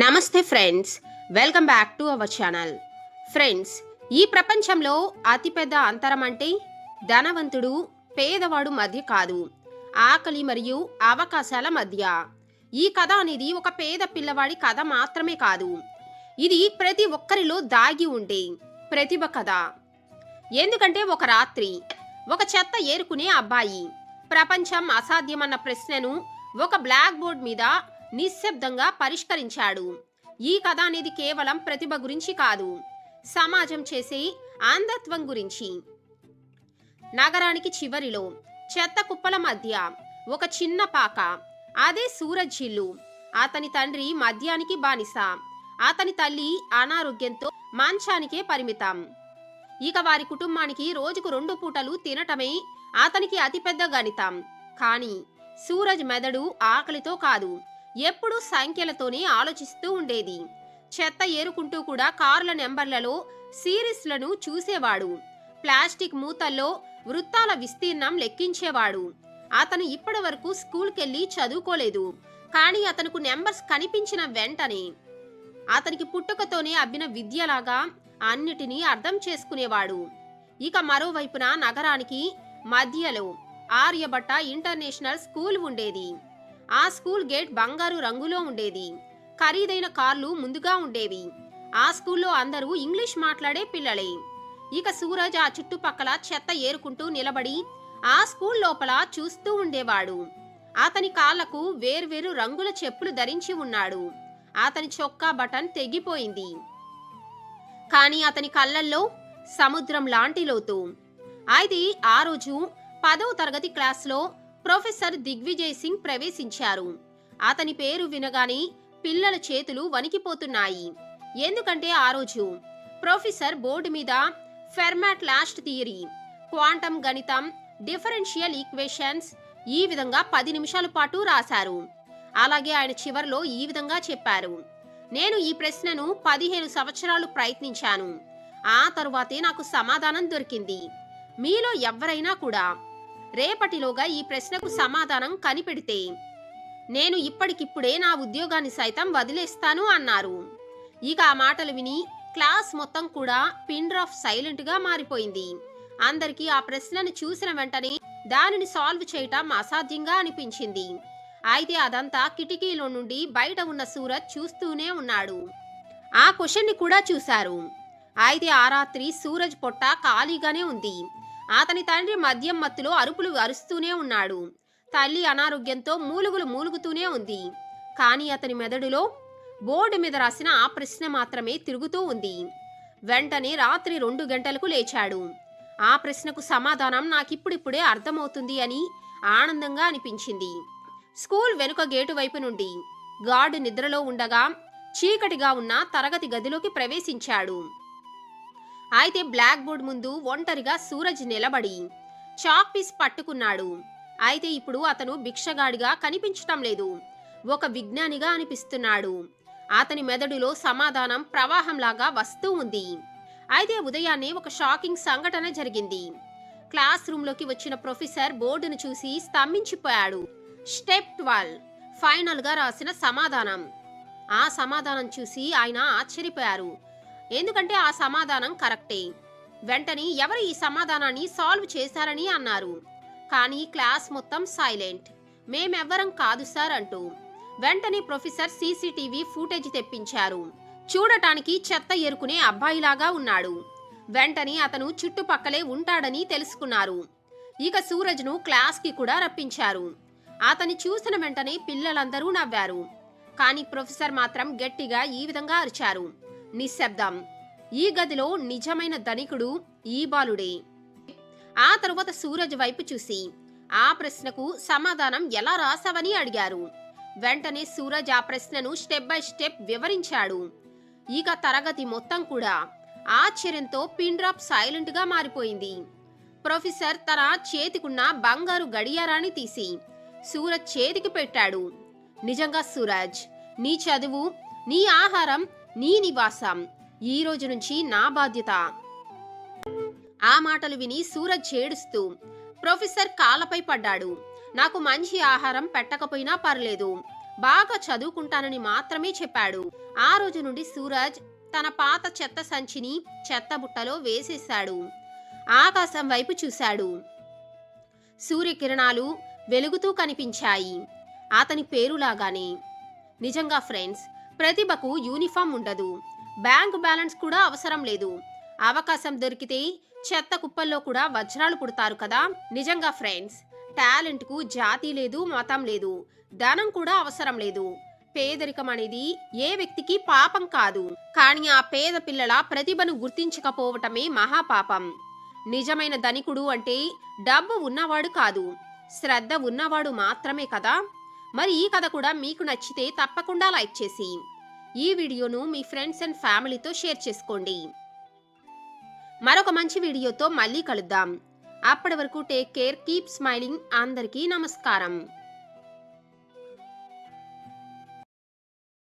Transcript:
నమస్తే friends welcome back to our channel. Friends ఈ ప్రపంచంలో అతిపెద్ద అంతరం అంటే ధనవంతుడు పేదవాడు మధ్య కాదు. ఆకలి మరియు అవకాశాల మధ్య. ఈ కథ అనేది ఒక పేద పిల్లవాడి కథ మాత్రమే కాదు. ఇది ప్రతి ఒక్కరిలో దాగి ఉండే ప్రతిభ కథ. ఎందుకంటే ఒక రాత్రి ఒక చెత్త ఏరుకునే అబ్బాయి ప్రపంచం అసాధ్యమన్న ప్రశ్నను ఒక బ్లాక్ బోర్డ్ మీద నిశ్శబ్దంగా పరిష్కరించాడు. ఈ కథ అనేది కేవలం ప్రతిభ గురించి కాదు సమాజం చేసే ఆంధత్వం గురించి. నగరానికి చివరిలో చెత్త కుప్పల మధ్య ఒక చిన్న పాక అదే సూరజ్ జిల్లు అతని తండ్రి మద్యానికి బానిస అతని తల్లి అనారోగ్యంతో మంచానికే పరిమితం. ఇక వారి కుటుంబానికి రోజుకు రెండు పూటలు తినటమే అతనికి అతిపెద్ద గణితం. కానీ సూరజ్ మెదడు ఆకలితో కాదు ఎప్పుడూ సంఖ్యలతోనే ఆలోచిస్తూ ఉండేది. చెత్త ఏరుకుంటూ కూడా కార్ల నెంబర్లలో సిరీస్లను చూసేవాడు. ప్లాస్టిక్ మూతల్లో వృత్తాల విస్తీర్ణం లెక్కించేవాడు. అతను ఇప్పటి వరకు స్కూల్కెళ్ళి చదువుకోలేదు. కానీ అతనికి నెంబర్స్ కనిపించిన వెంటనే అతనికి పుట్టుకతోనే అబ్బిన విద్యలాగా అన్నిటినీ అర్థం చేసుకునేవాడు. ఇక మరోవైపున నగరానికి మధ్యలో ఆర్యభట్ట ఇంటర్నేషనల్ స్కూల్ ఉండేది. ఆ స్కూల్ గేట్ బంగారు రంగులో ఉండేది. ఖరీదైన కార్లు ముందుగా ఉండేవి. ఆ స్కూల్లో అందరూ ఇంగ్లీష్ మాట్లాడే పిల్లలే. ఇక సూరజ్ ఆ చుట్టుపక్కల చెత్త ఏరుకుంటూ నిలబడి ఆ స్కూల్ లోపల చూస్తూ ఉండేవాడు. అతని కాళ్ళకు వేర్వేరు రంగుల చెప్పులు ధరించి ఉన్నాడు. అతని చొక్కా బటన్ తెగిపోయింది. కానీ అతని కళ్ళల్లో సముద్రం లాంటి లోతు. అయితే ఆ రోజు పదవ తరగతి క్లాస్లో ప్రొఫెసర్ దిగ్విజయ్ సింగ్ ప్రవేశించారు. అతని పేరు వినగానే పిల్లల చేతులు వణికిపోతున్నాయి. ఎందుకంటే ఆ రోజు ప్రొఫెసర్ బోర్డు మీద ఫెర్మాట్ లాస్ట్ థియరీ క్వాంటం గణితం డిఫరెన్షియల్ ఈక్వేషన్స్ ఈ విధంగా పది నిమిషాల పాటు రాశారు. అలాగే ఆయన చివరిలో ఈ విధంగా చెప్పారు. నేను ఈ ప్రశ్నను పదిహేను సంవత్సరాలు ప్రయత్నించాను. ఆ తరువాతే నాకు సమాధానం దొరికింది. మీలో ఎవరైనా కూడా రేపటిలోగా ఈ ప్రశ్నకు సమాధానం కనిపెడితే నేను ఇప్పటికిప్పుడే నా ఉద్యోగాన్ని సైతం వదిలేస్తాను అన్నారు. ఇక ఆ మాటలు విని క్లాస్ మొత్తం కూడా పిన్ డ్రాప్ మారిపోయింది. అందరికీ ఆ ప్రశ్నను చూసిన వెంటనే దానిని సాల్వ్ చేయటం అసాధ్యంగా అనిపించింది. అయితే అదంతా కిటికీలో నుండి బయట ఉన్న సూరజ్ చూస్తూనే ఉన్నాడు. ఆ క్వశ్చన్ని కూడా చూశారు. అయితే ఆ రాత్రి సూరజ్ పొట్ట ఖాళీగానే ఉంది. అతని తండ్రి మద్యం మత్తులో అరుపులు అరుస్తూనే ఉన్నాడు. తల్లి అనారోగ్యంతో మూలుగులు మూలుగుతూనే ఉంది. కానీ అతని మెదడులో బోర్డు మీద రాసిన ఆ ప్రశ్న మాత్రమే తిరుగుతూ ఉంది. వెంటనే రాత్రి రెండు గంటలకు లేచాడు. ఆ ప్రశ్నకు సమాధానం నాకిప్పుడిప్పుడే అర్థమవుతుంది అని ఆనందంగా అనిపించింది. స్కూల్ వెనుక గేటు వైపు నుండి గార్డు నిద్రలో ఉండగా చీకటిగా ఉన్న తరగతి గదిలోకి ప్రవేశించాడు. అయితే బ్లాక్ బోర్డ్ ముందు ఒంటరిగా సూరజ్ నిలబడి చాక్ పీస్ పట్టుకున్నాడు. అయితే ఇప్పుడు అతను భిక్షగాడిగా కనిపించటం లేదు. ఒక విజ్ఞానిగా అనిపిస్తున్నాడు. అతని మెదడులో సమాధానం ప్రవాహంలాగా వస్తూ ఉంది. అయితే ఉదయాన్నే ఒక షాకింగ్ సంఘటన జరిగింది. క్లాస్ రూమ్లోకి వచ్చిన ప్రొఫెసర్ బోర్డును చూసి స్తంభించిపోయాడు. స్టెప్ ట్వెల్వ్ ఫైనల్గా రాసిన సమాధానం. ఆ సమాధానం చూసి ఆయన ఆశ్చర్యపోయారు. ఎందుకంటే ఆ సమాధానం కరెక్టే. వెంటనే ఎవరు ఈ సమాధానాన్ని సాల్వ్ చేశారని అన్నారు. కానీ క్లాస్ మొత్తం సైలెంట్. మేమెవ్వరం కాదు సార్ అంటూ వెంటనే ప్రొఫెసర్ సీసీటీవీ ఫుటేజ్ తెప్పించారు. చూడటానికి చెత్త ఎరుకునే అబ్బాయిలాగా ఉన్నాడు. వెంటనే అతను చుట్టుపక్కలే ఉంటాడని తెలుసుకున్నారు. ఇక సూరజ్ను క్లాస్కి కూడా రప్పించారు. అతని చూసిన వెంటనే పిల్లలందరూ నవ్వారు. కానీ ప్రొఫెసర్ మాత్రం గట్టిగా ఈ విధంగా అరిచారు. నిశ్శబ్దం. ఈ గదిలో నిజమైన ధనికుడు ఈ బాలుడే. ఆ తరువాత సూరజ్ వైపు చూసి ఆ ప్రశ్నకు సమాధానం ఎలా రాసావని అడిగారు. వెంటనే సూరజ్ ఆ ప్రశ్నను స్టెప్ బై స్టెప్ వివరించాడు. ఇక తరగతి మొత్తం కూడా ఆశ్చర్యంతో పిన్ డ్రాప్ సైలెంట్గా మారిపోయింది. ప్రొఫెసర్ తన చేతికున్న బంగారు గడియారాన్ని తీసి సూరజ్ చేతికి పెట్టాడు. నిజంగా సూరజ్ నీ చదువు నీ ఆహారం నీ నివాసం. ఈ రోజు నుంచి నా బాధ్యత. ఆ మాటలు విని సూరజ్ ఏడుస్తూ ప్రొఫెసర్ కాళ్ళపై పడ్డాడు. నాకు మంచి ఆహారం పెట్టకపోయినా పర్లేదు. బాగా చదువుకుంటానని మాత్రమే చెప్పాడు. ఆ రోజు నుండి సూరజ్ తన పాత చెత్త సంచిని చెత్త బుట్టలో వేసేశాడు. ఆకాశం వైపు చూశాడు. సూర్యకిరణాలు వెలుగుతూ కనిపించాయి. అతని పేరులాగానే నిజంగా ఫ్రెండ్స్ ప్రతిభకు యూనిఫామ్ ఉండదు. బ్యాంక్ బ్యాలెన్స్ కూడా అవసరం లేదు. అవకాశం దొరికితే చెత్త కుప్పల్లో కూడా వజ్రాలు పుడతారు కదా? నిజంగా ఫ్రెండ్స్ టాలెంట్కు జాతి లేదు మతం లేదు. ధనం కూడా అవసరం లేదు. పేదరికం అనేది ఏ వ్యక్తికి పాపం కాదు. కానీ ఆ పేద పిల్లల ప్రతిభను గుర్తించకపోవటమే మహాపాపం. నిజమైన ధనికుడు అంటే డబ్బు ఉన్నవాడు కాదు. శ్రద్ధ ఉన్నవాడు మాత్రమే కదా? మరి ఈ కథ కూడా మీకు నచ్చితే తప్పకుండా లైక్ చేసి ఈ వీడియోను మీ ఫ్రెండ్స్ అండ్ ఫ్యామిలీతో షేర్ చేసుకోండి. మరొక మంచి వీడియోతో మళ్ళీ కలుద్దాం. అప్పటి వరకు టేక్ కేర్ కీప్ స్మైలింగ్ అందరికీ నమస్కారం.